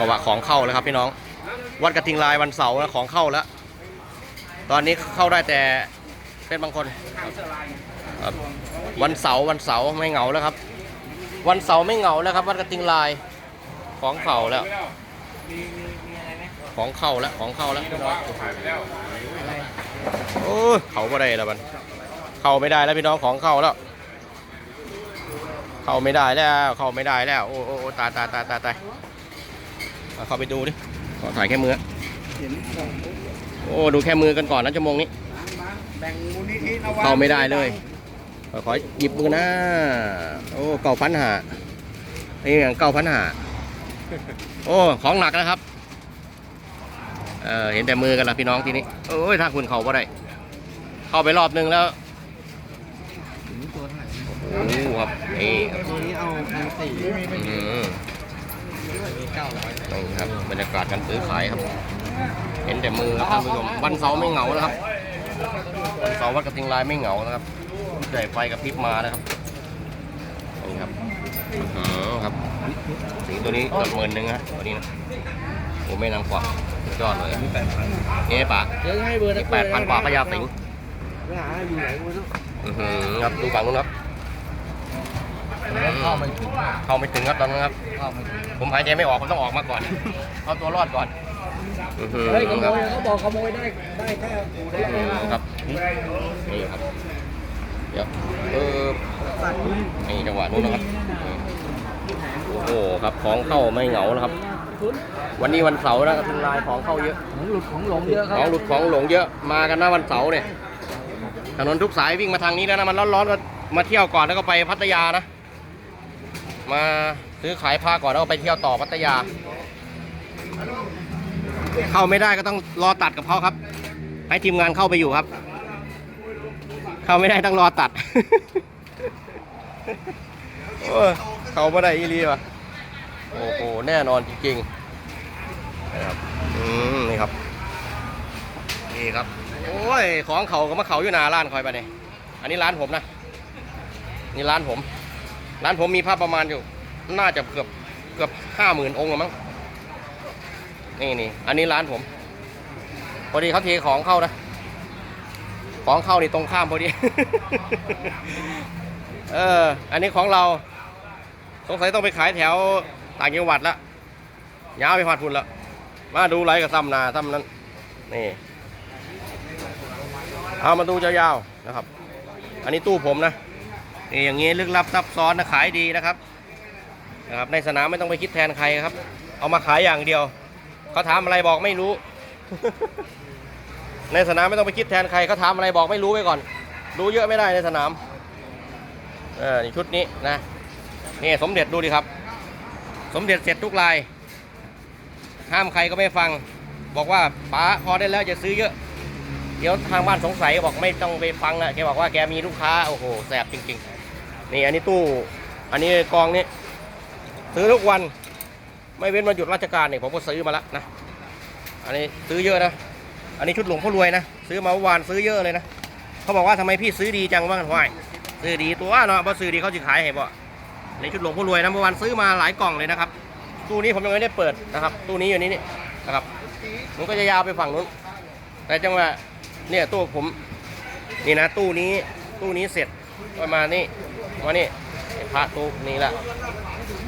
จังหวะของเข้าแล้วครับพี่น้อง วัดกระทิงลายวันเสาร์นะของเข้าแล้ว ตอนนี้เข้าได้แต่เป็นบางคน วันเสาร์วันเสาร์ไม่เหงาแล้วครับ วันเสาร์ไม่เหงาแล้วครับ วัดกระทิงลายของเข้าแล้ว ของเข้าแล้วของเข้าแล้วพี่น้องโอ้เขาไม่ได้แล้วมันเข้าไม่ได้แล้วพี่น้องของเข้าแล้ว เข้าไม่ได้แล้วเข้าไม่ได้แล้ว โอ้โอ้โอ้ตายตายตายตาย ตายเอาเข้าไปดูดิ ขอถ่ายแค่มือเห็นส่งโอ้ ดูแค่มือกันก่อนนะชั่วโมงนี้แบ่งมูลนิธินวัเข้าไม่ได้เลยขอขอหยิบมือนะ โอ้ เก่าพันหานี่อย่างเก่าพันหาโอ้ ของหนักนะครับ เออเห็นแต่มือกันละพี่น้องทีนี้ โอ้ยถ้าคุณเขาบ่ได้ เข้าไปรอบนึงแล้วถึงตัวเท่าไหร่โอ้โหครับนี่ครับตัวนี้เอาพันสี่อืมเก้าร้อย นี่ครับบรรยากาศการซื้อขายครับ เห็นแต่มือครับท่านผู้ชมวันเสาร์ไม่เหงานะครับวันเสาร์วัดกระทิงลายไม่เหงานะครับใส่ไฟกับพริบมานะครับนี่ครับอือครับสีตัวนี้เกือบหมื่นหนึ่งนะตัวนี้นะโอ้ไม่นางกวักสุดยอดเลยมีแปดพันนี่ปะเดี๋ยวให้เบอร์นี่แปดพันกว่าพญาสิงห์ไปหาอยู่ไหนวะเนาะอื้อหือครับดูฝั่งนู้นครับอืม เข้าไม่ถึงเข้าไม่ถึงครับตอนนั้นครับ เข้าไม่ถึงผมหายใจไม่ออกผมต้องออกมาก่อน เอาตัวรอดก่อนอื้อหือเฮ้ยขโมครับยเขาบอกขโมยได้ได้แค่อู่ได้อืแค่มครับนี่ครับเดี๋ยวเออสัตว์นี่จังหวะนู้นนะครับโอ้โหครับของเข้าไม่เหงานะครับ วันนี้วันเสาร์นะครับเป็นลายของเข้าเยอะของหลุดของหลงเยอะครัของหลุดของหลงเยอะมากันนะวันเสาร์เนี่ยถนนทุกสายวิ่งมาทางนี้แล้วนะมันร้อนๆก็มาเที่ยวก่อนแล้วก็ไปพัทยานะ มาซื้อขายผ้าก่อนแล้วก็ไปเที่ยวต่อพัทยา เข้าไม่ได้ก็ต้องรอตัดกับเขาครับ ให้ทีมงานเข้าไปอยู่ครับ เข้าไม่ได้ต้องรอตัดเขาไม่ได้อีรีวะโอ้โหแน่นอนจริงๆนะครับอืมนี่ครับนี่ครับโอ้ยของเขาก็มาเขาอยู่หน้าร้านคอยไปเนี่ยอันนี้ร้านผมนะ นี่ร้านผม ร้านผมมีผ้าประมาณอยู่ น่าจะเกือบเกือบห้าหมื่นองค์ละมั้งนี่นี่อันนี้ร้านผมพอดีเขาเทของเข้านะของเข้านี่ตรงข้ามพอดีเอออันนี้ของเราสงสัยต้องไปขายแถวต่างจังหวัดละยาวไปหอดพุ่นละมาดูไรกับซ้ำนาซ้ำนั้นนี่เอามาดูยาวๆนะครับ อันนี้ตู้ผมนะ นี่อย่างงี้ลึกลับซับซ้อนนะขายดีนะครับนะครับ ในสนามไม่ต้องไปคิดแทนใครครับ เอามาขายอย่างเดียวเขาถามอะไรบอกไม่รู้ ในสนามไม่ต้องไปคิดแทนใครเขาถามอะไรบอกไม่รู้ไว้ก่อน รู้เยอะไม่ได้ในสนามเออนี่ชุดนี้นะนี่สมเด็จดูดิครับ สมเด็จเสร็จทุกลาย ห้ามใครก็ไม่ฟัง บอกว่าป๋าพอได้แล้วจะซื้อเยอะ เดี๋ยวทางบ้านสงสัยบอกไม่ต้องไปฟังนะแกบอกว่าแกมีลูกค้าโอ้โหแสบจริง ๆ นี่อันนี้ตู้ อันนี้กองนี้ซื้อทุกวัน ไม่เว้นวันหยุดราชการเนี่ยผมก็ซื้อมาแล้วนะ อันนี้ซื้อเยอะนะ อันนี้ชุดหลวงพ่อรวยนะ ซื้อมาเมื่อวานซื้อเยอะเลยนะ เขาบอกว่าทำไมพี่ซื้อดีจังว่ากันว่ายซื้อดีตัวเนาะพอซื้อดีเขาจะขายให้บ่ในชุดหลวงพ่อรวยนะเมื่อวานซื้อมาหลายกล่องเลยนะครับ ตู้นี้ผมยังไม่ได้เปิดนะครับ ตู้นี้อยู่นี่นี่นะครับมันก็จะยาวไปฝั่งนู้น แต่จังหวะเนี่ยตู้ผม นี่นะ ตู้นี้ตู้นี้เสร็จประมาณนี้ มานี่พระตู้นี้ละ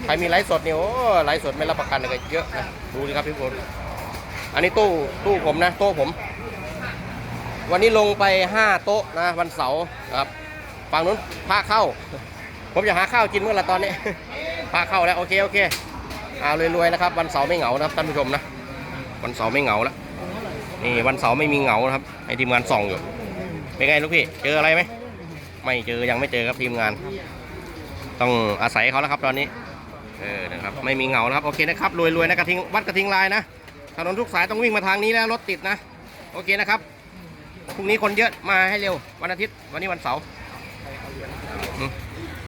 ใครมีไลฟ์สดนี่โอ้ไลฟ์สดไม่รับประกันเลยเยอะนะดูดิครับพี่พลอันนี้ตู้ตู้ผมนะโต๊ะผม วันนี้ลงไปห้าโต๊ะนะวันเสาร์ครับฝั่งนู้นพาเข้า ผมอยากหาข้าวกินเมื่อไหร่ตอนนี้พาเข้าแล้วโอเคโอเคเอารวยๆนะครับ วันเสาร์ไม่เหงานะครับท่านผู้ชมนะวันเสาร์ไม่เหงาแล้วนี่วันเสาร์ไม่มีเหงานะครับให้ทีมงานส่องอยู่เป็นไงลูกพี่เจออะไรไหม ไม่เจอยังไม่เจอครับทีมงาน ต้องอาศัยเขาแล้วครับตอนนี้ เออนะครับไม่มีเหงานะครับโอเคนะครับรวยๆนะกระทิงวัดกระทิงลายนะถนนทุกสายต้องวิ่งมาทางนี้แล้วรถติดนะ โอเคนะครับพรุ่งนี้คนเยอะมาให้เร็ววันอาทิตย์วันนี้วันเสาร์